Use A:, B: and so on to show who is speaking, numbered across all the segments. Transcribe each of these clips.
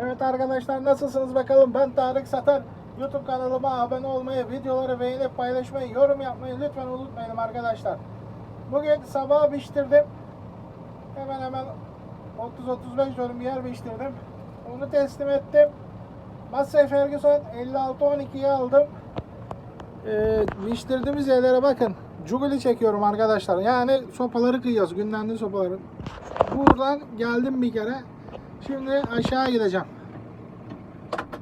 A: Evet arkadaşlar nasılsınız bakalım ben Tarık Satar. YouTube kanalıma abone olmayı, videoları beğenip paylaşmayı, yorum yapmayı lütfen unutmayın arkadaşlar. Bugün sabah biçtirdim. Hemen hemen 30-35 dönüm yer biçtirdim. Onu teslim ettim. Massey Ferguson 56-12'yi aldım. Ee, biçtirdiğimiz yerlere bakın. Cuguli çekiyorum arkadaşlar. Yani sopaları kıyıyoruz. Günlendiği sopaları. Buradan geldim bir kere. Şimdi aşağı gideceğim.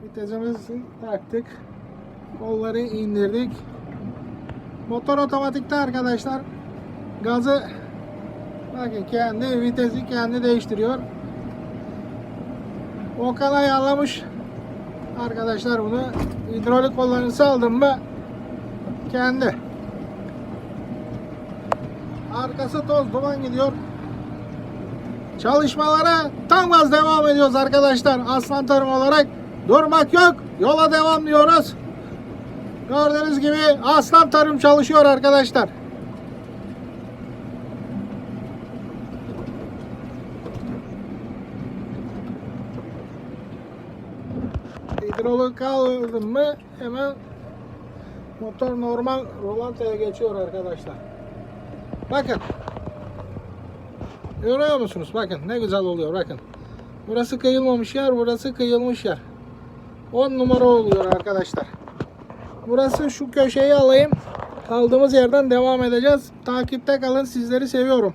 A: Vitesimizi taktık. Kolları indirdik. Motor otomatikte arkadaşlar. Gazı bakın kendi vitesi kendi değiştiriyor. Okan ayarlamış. Arkadaşlar bunu hidrolik kollarını saldım mı kendi. Arkası toz duman gidiyor. Çalışmalara tam gaz devam ediyoruz arkadaşlar. Aslan tarım olarak durmak yok. Yola devam diyoruz. Gördüğünüz gibi aslan tarım çalışıyor arkadaşlar. Hidrolik aldım mı hemen motor normal rolantaya geçiyor arkadaşlar. Bakın Görüyor musunuz? Bakın ne güzel oluyor bakın. Burası kıyılmamış yer, burası kıyılmış yer. 10 numara oluyor arkadaşlar. Burası şu köşeyi alayım. Kaldığımız yerden devam edeceğiz. Takipte kalın. Sizleri seviyorum.